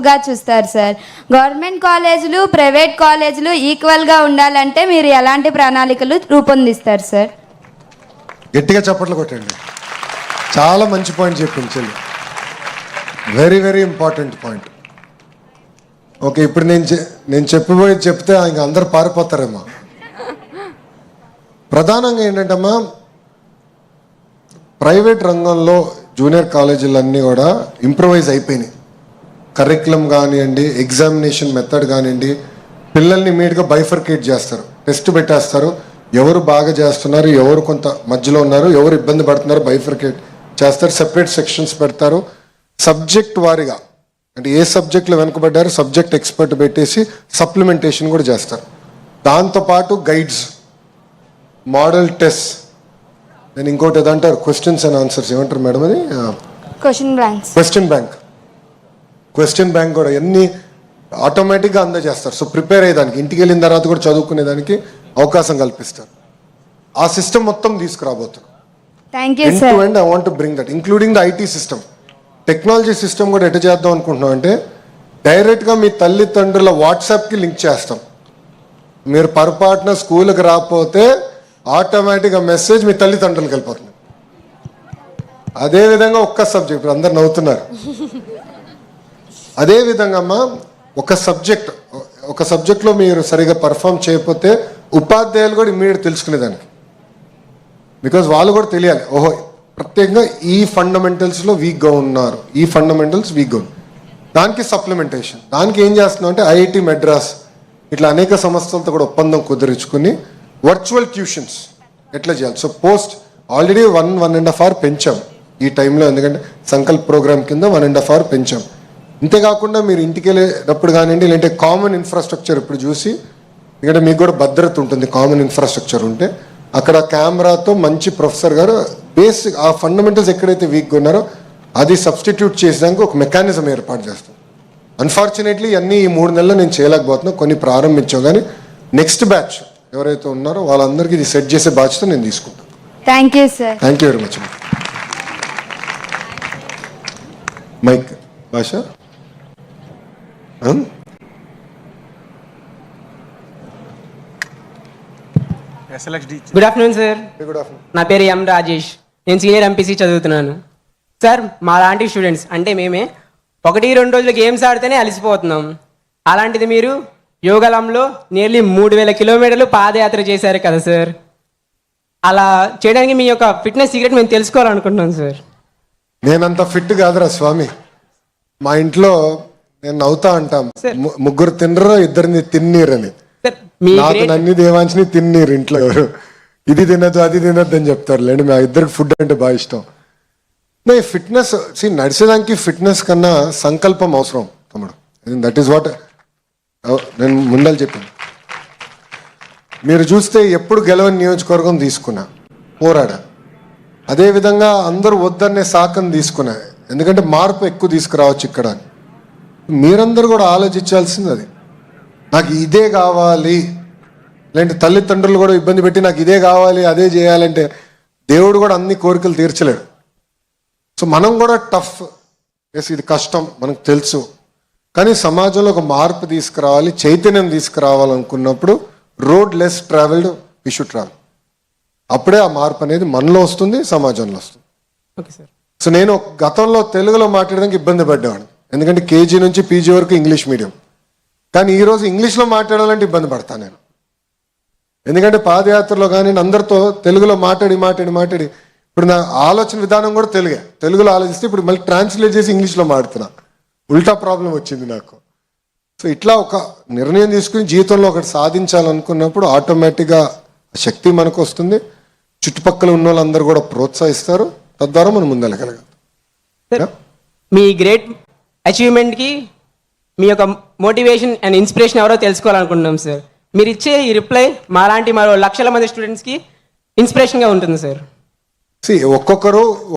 గా చూస్తారు sir. Government కాలేజీలు ప్రైవేట్ కాలేజీలు ఈక్వల్గా ఉండాలంటే మీరు ఎలాంటి ప్రణాళికలు రూపొందిస్తారు సార్? గట్టిగా చప్పట్లు కొట్టండి. చాలా మంచి పాయింట్ చెప్పింది చెల్లి. Very very important point okay ఇప్పుడు నేను చె- నేను చెప్పిపోయి చెప్తే ఇంక అందరు పారిపోతారేమో. ప్రధానంగా ఏంటంటమ్మా ప్రైవేట్ రంగంలో జూనియర్ కాలేజీలన్నీ కూడా ఇంప్రూవైజ్ అయిపోయినాయి. కరికులం కానివ్వండి ఎగ్జామినేషన్ మెథడ్ కానివ్వండి పిల్లల్ని ఇమీడియట్గా బైఫర్కేట్ చేస్తారు. టెస్ట్ పెట్టేస్తారు. ఎవరు బాగా చేస్తున్నారు ఎవరు కొంత మధ్యలో ఉన్నారు ఎవరు ఇబ్బంది పడుతున్నారు బైఫర్కేట్ చేస్తారు. సెపరేట్ సెక్షన్స్ పెడతారు. సబ్జెక్ట్ వారిగా అంటే ఏ సబ్జెక్ట్లో వెనుకబడ్డారో సబ్జెక్ట్ ఎక్స్పర్ట్ పెట్టేసి సప్లిమెంటేషన్ కూడా చేస్తారు. దాంతోపాటు గైడ్స్ మోడల్ టెస్ట్ నేను ఇంకోటి ఏదో అంటారు క్వశ్చన్స్ అండ్ ఆన్సర్స్ ఏమంటారు మేడం అది? Question blanks question bank question bank కూడా ఎన్ని ఆటోమేటిక్గా అందజేస్తారు. సో ప్రిపేర్ అయ్యేదానికి ఇంటికి వెళ్ళిన తర్వాత కూడా చదువుకునేదానికి అవకాశం కల్పిస్తారు. ఆ సిస్టమ్ మొత్తం తీసుకురాబోతున్నారు thank you sir and I want to bring that including the IT system technology system కూడా ఎటు చేద్దాం అనుకుంటున్నాం అంటే డైరెక్ట్గా మీ తల్లిదండ్రుల వాట్సాప్కి లింక్ చేస్తాం. మీరు పొరపాటున స్కూల్కి రాకపోతే ఆటోమేటిక్గా మెసేజ్ మీ తల్లిదండ్రులకు వెళ్ళిపోతుంది. అదే విధంగా ఒక్క సబ్జెక్ట్ అందరు నవ్వుతున్నారు. అదేవిధంగా అమ్మా ఒక సబ్జెక్ట్ ఒక సబ్జెక్ట్లో మీరు సరిగా పర్ఫామ్ చేయకపోతే ఉపాధ్యాయులు కూడా ఇమ్మీడియట్ తెలుసుకునేదానికి బికాజ్ వాళ్ళు కూడా తెలియాలి ఓహో ప్రత్యేకంగా ఈ ఫండమెంటల్స్లో వీక్గా ఉన్నారు ఈ ఫండమెంటల్స్ వీక్గా ఉన్నారు. దానికి సప్లిమెంటేషన్ దానికి ఏం చేస్తున్నాం అంటే ఐఐటి మెడ్రాస్ ఇట్లా అనేక సంస్థలతో కూడా ఒప్పందం కుదిరించుకుని వర్చువల్ ట్యూషన్స్ ఎట్లా చేయాలి? So post already one one and half hour పెంచాం ఈ టైంలో ఎందుకంటే సంకల్ప్ ప్రోగ్రామ్ కింద వన్ అండ్ హాఫ్ అవర్ పెంచాం. ఇంతేకాకుండా మీరు ఇంటికి వెళ్ళేటప్పుడు కానివ్వండి లేదంటే కామన్ ఇన్ఫ్రాస్ట్రక్చర్ ఇప్పుడు చూసి ఎందుకంటే మీకు కూడా భద్రత ఉంటుంది కామన్ ఇన్ఫ్రాస్ట్రక్చర్ ఉంటే అక్కడ కెమెరాతో మంచి ప్రొఫెసర్ గారు బేసిక్ ఆ ఫండమెంటల్స్ ఎక్కడైతే వీక్గా ఉన్నారో అది సబ్స్టిట్యూట్ చేసేదానికి ఒక మెకానిజం ఏర్పాటు చేస్తాం. అన్ఫార్చునేట్లీ అన్నీ ఈ మూడు నెలలు నేను చేయలేకపోతున్నా కొన్ని ప్రారంభించాం కానీ నెక్స్ట్ బ్యాచ్ ఎవరైతే ఉన్నారో వాళ్ళందరికీ ఇది సెట్ చేసే బాధ్యత నేను తీసుకుంటాను. Thank you sir thank you very much mike భాష good afternoon sir good afternoon నా పేరు ఎం రాజేష్. నేను సీనియర్ ఎంపీసీ చదువుతున్నాను. సార్ మా లాంటి స్టూడెంట్స్ అంటే మేమే ఒకటి రెండు రోజులు గేమ్స్ ఆడితేనే అలసిపోతున్నాం. అలాంటిది మీరు యోగలంలో నియర్లీ మూడు వేల కిలోమీటర్లు పాదయాత్ర చేశారు కదా సార్ అలా చేయడానికి మీ యొక్క ఫిట్నెస్ సీక్రెట్ మేము తెలుసుకోవాలనుకుంటున్నాం సార్ నేనంత ఫిట్ కాదురా స్వామి. మా ఇంట్లో నేను నవ్వుతా అంటాం. ముగ్గురు తినరు ఇద్దరిని తిన్నీరని. నాకు గ్రేట్ నన్ని దేవాంచిని తిన్నీరు ఇంట్లో ఎవరు? ఇది తినద్దు అది తినద్దు అని చెప్తారు. లేండి మా ఇద్దరికి ఫుడ్ అంటే బాగా ఇష్టం. నే ఫిట్నెస్ సి నడిచేదానికి ఫిట్నెస్ కన్నా సంకల్పం అవసరం తమ్ముడు. దట్ ఈస్ వాట్ నేను ముందలు చెప్పింది. మీరు చూస్తే ఎప్పుడు గెలవని నియోజకవర్గం తీసుకున్నా పోరాడా? అదేవిధంగా అందరూ వద్దనే సాకం తీసుకున్నా. ఎందుకంటే మార్పు ఎక్కువ తీసుకురావచ్చు ఇక్కడ అని. మీరందరూ కూడా ఆలోచించాల్సింది అది. నాకు ఇదే కావాలి. లేదంటే తల్లిదండ్రులు కూడా ఇబ్బంది పెట్టి నాకు ఇదే కావాలి అదే చేయాలంటే దేవుడు కూడా అన్ని కోరికలు తీర్చలేడు. సో మనం కూడా టఫ్. ఎస్ ఇది కష్టం మనకు తెలుసు. కానీ సమాజంలో ఒక మార్పు తీసుకురావాలి చైతన్యం తీసుకురావాలనుకున్నప్పుడు road less travelled we should travel అప్పుడే ఆ మార్పు అనేది మనలో వస్తుంది సమాజంలో వస్తుంది. ఓకే సార్ సో నేను గతంలో తెలుగులో మాట్లాడడానికి ఇబ్బంది పడ్డేవాడిని. ఎందుకంటే కేజీ నుంచి పీజీ వరకు ఇంగ్లీష్ మీడియం. కానీ ఈరోజు ఇంగ్లీష్లో మాట్లాడాలంటే ఇబ్బంది పడతాను నేను. ఎందుకంటే పాదయాత్రలో కానీ అందరితో తెలుగులో మాట్లాడి మాట్లాడి మాట్లాడి ఇప్పుడు నా ఆలోచన విధానం కూడా తెలుగే. తెలుగులో ఆలోచిస్తే ఇప్పుడు మళ్ళీ ట్రాన్స్లేట్ చేసి ఇంగ్లీష్లో మాడుతున్నా ఉల్టా ప్రాబ్లం వచ్చింది నాకు. సో ఇట్లా ఒక నిర్ణయం తీసుకుని జీవితంలో ఒకటి సాధించాలనుకున్నప్పుడు ఆటోమేటిక్గా శక్తి మనకు వస్తుంది. చుట్టుపక్కల ఉన్న వాళ్ళందరూ కూడా ప్రోత్సహిస్తారు. తద్వారా మనం ముందెళ్ళగలగాలి. మీ గ్రేట్ అచీవ్మెంట్కి మీ యొక్క మోటివేషన్ అండ్ ఇన్స్పిరేషన్ ఎవరో తెలుసుకోవాలనుకుంటున్నాం సార్ మీరు ఇచ్చే ఈ రిప్లై మాలాంటి మరో లక్షల మంది స్టూడెంట్స్కి ఇన్స్పిరేషన్గా ఉంటుంది సార్ ఒక్కొక్కరు